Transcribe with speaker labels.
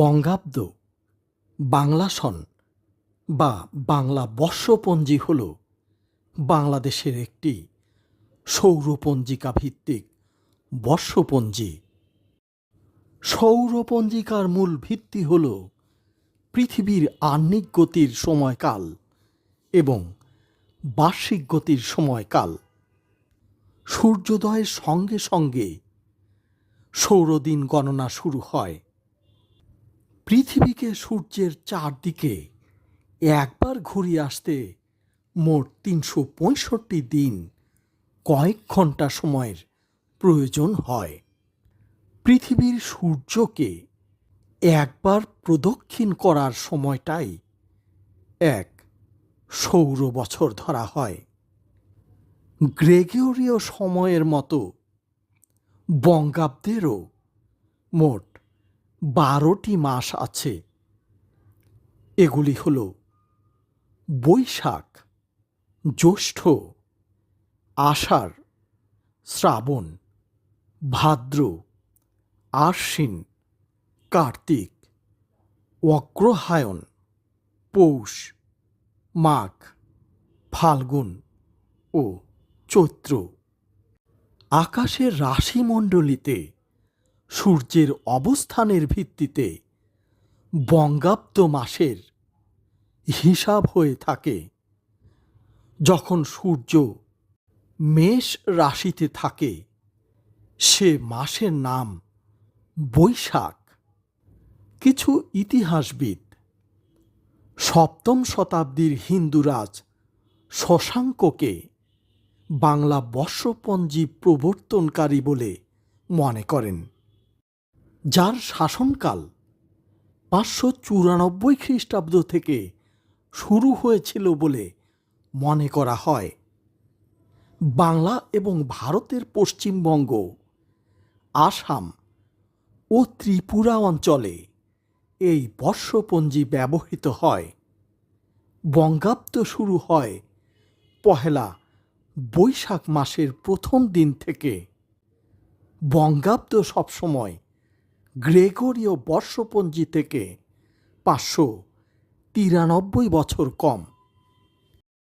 Speaker 1: বঙ্গাব্দ বাংলা সন বা বাংলা বর্ষপঞ্জি হল বাংলাদেশের একটি সৌরপঞ্জিকা ভিত্তিক বর্ষপঞ্জি সৌরপঞ্জিকার মূল ভিত্তি হল পৃথিবীর আহ্নিক গতির সময়কাল এবং বার্ষিক গতির সময়কাল সূর্যোদয়ের সঙ্গে সঙ্গে সৌরদিন গণনা শুরু হয় পৃথিবীকে সূর্যের চারদিকে একবার ঘুরিয়ে আসতে মোট তিনশো পঁয়ষট্টি দিন কয়েক ঘন্টা সময়ের প্রয়োজন হয় পৃথিবীর সূর্যকে একবার প্রদক্ষিণ করার সময়টাই এক সৌর বছর ধরা হয় গ্রেগরীয় সময়ের মতো বঙ্গাব্দেরও মোট বারোটি মাস আছে এগুলি হল বৈশাখ জ্যৈষ্ঠ আষাঢ় শ্রাবণ ভাদ্র আশ্বিন কার্তিক অগ্রহায়ণ পৌষ মাঘ ফাল্গুন ও চৈত্র আকাশের রাশিমণ্ডলীতে সূর্যের অবস্থানের ভিত্তিতে বঙ্গাব্দ মাসের হিসাব হয়ে থাকে যখন সূর্য মেষ রাশিতে থাকে সে মাসের নাম বৈশাখ কিছু ইতিহাসবিদ সপ্তম শতাব্দীর হিন্দুরাজ শশাঙ্ককে বাংলা বর্ষপঞ্জী প্রবর্তনকারী বলে মনে করেন যার শাসনকাল পাঁচশো চুরানব্বই খ্রিস্টাব্দ থেকে শুরু হয়েছিল বলে মনে করা হয় বাংলা এবং ভারতের পশ্চিমবঙ্গ আসাম ও ত্রিপুরা অঞ্চলে এই বর্ষপঞ্জি ব্যবহৃত হয় বঙ্গাব্দ শুরু হয় পহেলা বৈশাখ মাসের প্রথম দিন থেকে বঙ্গাব্দ সবসময় গ্রেগরীয় বর্ষপঞ্জি থেকে পাঁচশো তিরানব্বই বছর কম